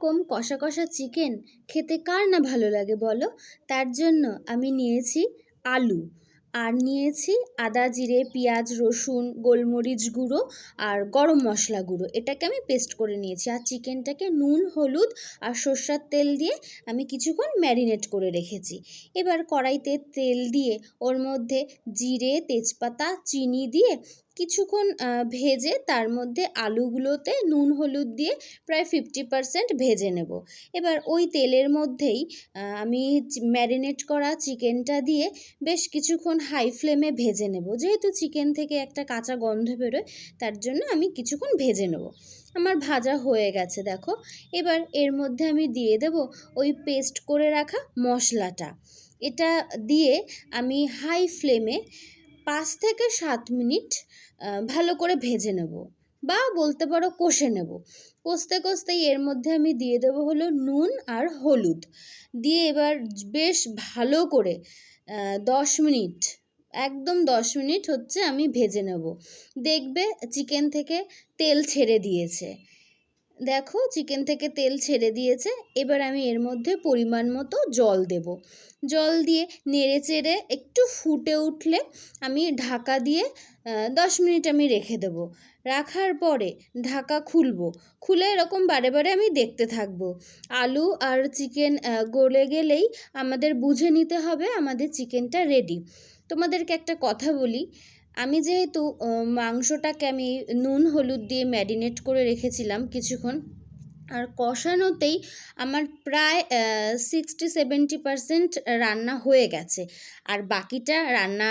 রকম কষা কষা চিকেন খেতে কার না ভালো লাগে বলো? তার জন্য আমি নিয়েছি আলু। আর নিয়েছি আদা, জিরে, পেঁয়াজ, রসুন, গোলমরিচ গুঁড়ো আর গরম মশলা গুঁড়ো। এটাকে আমি পেস্ট করে নিয়েছি। আর চিকেনটাকে নুন, হলুদ আর সর্ষার তেল দিয়ে আমি কিছুক্ষণ ম্যারিনেট করে রেখেছি। এবার কড়াইতে তেল দিয়ে ওর মধ্যে জিরে, তেজপাতা, চিনি দিয়ে কিছুক্ষণ ভেজে তার মধ্যে আলুগুলোতে নুন, হলুদ দিয়ে প্রায় ফিফটি পারসেন্ট ভেজে নেব। এবার ওই তেলের মধ্যেই আমি ম্যারিনেট করা চিকেনটা দিয়ে বেশ কিছুক্ষণ হাই ফ্লেমে ভেজে নেব। যেহেতু চিকেন থেকে একটা কাঁচা গন্ধ বেরোয়, তার জন্য আমি কিছুক্ষণ ভেজে নেব। আমার ভাজা হয়ে গেছে, দেখো। এবার এর মধ্যে আমি দিয়ে দেব ওই পেস্ট করে রাখা মশলাটা। এটা দিয়ে আমি হাই ফ্লেমে পাঁচ থেকে সাত মিনিট ভালো করে ভেজে নেব বা বলতে পারো কষে নেব। কষতে কষতেই এর মধ্যে আমি দিয়ে দেবো হলো নুন আর হলুদ। দিয়ে এবার বেশ ভালো করে দশ মিনিট, একদম দশ মিনিট হচ্ছে আমি ভেজে নেব। দেখবে চিকেন থেকে তেল ছেড়ে দিয়েছে। দেখো চিকেন থেকে তেল ছেড়ে দিয়েছে, এবার আমি এর মধ্যে পরিমাণ মতো জল দেব। জল দিয়ে নেড়ে চেড়ে একটু ফুটে উঠলে আমি ঢাকা দিয়ে দশ মিনিট আমি রেখে দেবো। রাখার পরে ঢাকা খুলবো। খুলে এরকম বারে বারে আমি দেখতে থাকব। আলু আর চিকেন গলে গেলেই আমাদের বুঝে নিতে হবে আমাদের চিকেনটা রেডি তোমাদেরকে একটা কথা বলি আমি যেহেতু মাংসটাকে আমি নুন, হলুদ দিয়ে ম্যারিনেট করে রেখেছিলাম কিছুক্ষণ। আর কষানোতেই আমার প্রায় সিক্সটি সেভেন্টি পারসেন্ট রান্না হয়ে গেছে। আর বাকিটা রান্না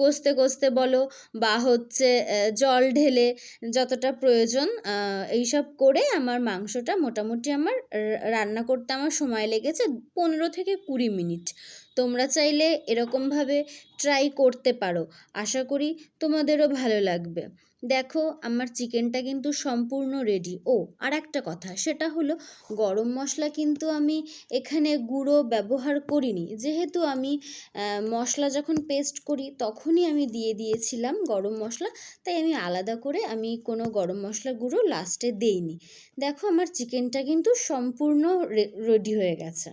কষতে কষতে বলো বা হচ্ছে জল ঢেলে যতটা প্রয়োজন এইসব করে আমার মাংসটা মোটামুটি আমার রান্না করতে আমার সময় লেগেছে পনেরো থেকে কুড়ি মিনিট। তোমরা চাইলে এরকমভাবে ট্রাই করতে পারো। আশা করি তোমাদেরও ভালো লাগবে। দেখো, আমার চিকেনটা কিন্তু সম্পূর্ণ রেডি ও আর একটা কথা, সেটা হলো গরম মশলা কিন্তু আমি এখানে গুঁড়ো ব্যবহার করিনি। যেহেতু আমি মশলা যখন পেস্ট করি, তখনই আমি দিয়ে দিয়েছিলাম গরম মশলা। তাই আমি আলাদা করে আমি কোনো গরম মশলা গুঁড়ো লাস্টে দেইনি। দেখো, আমার চিকেনটা কিন্তু সম্পূর্ণ রেডি হয়ে গেছে।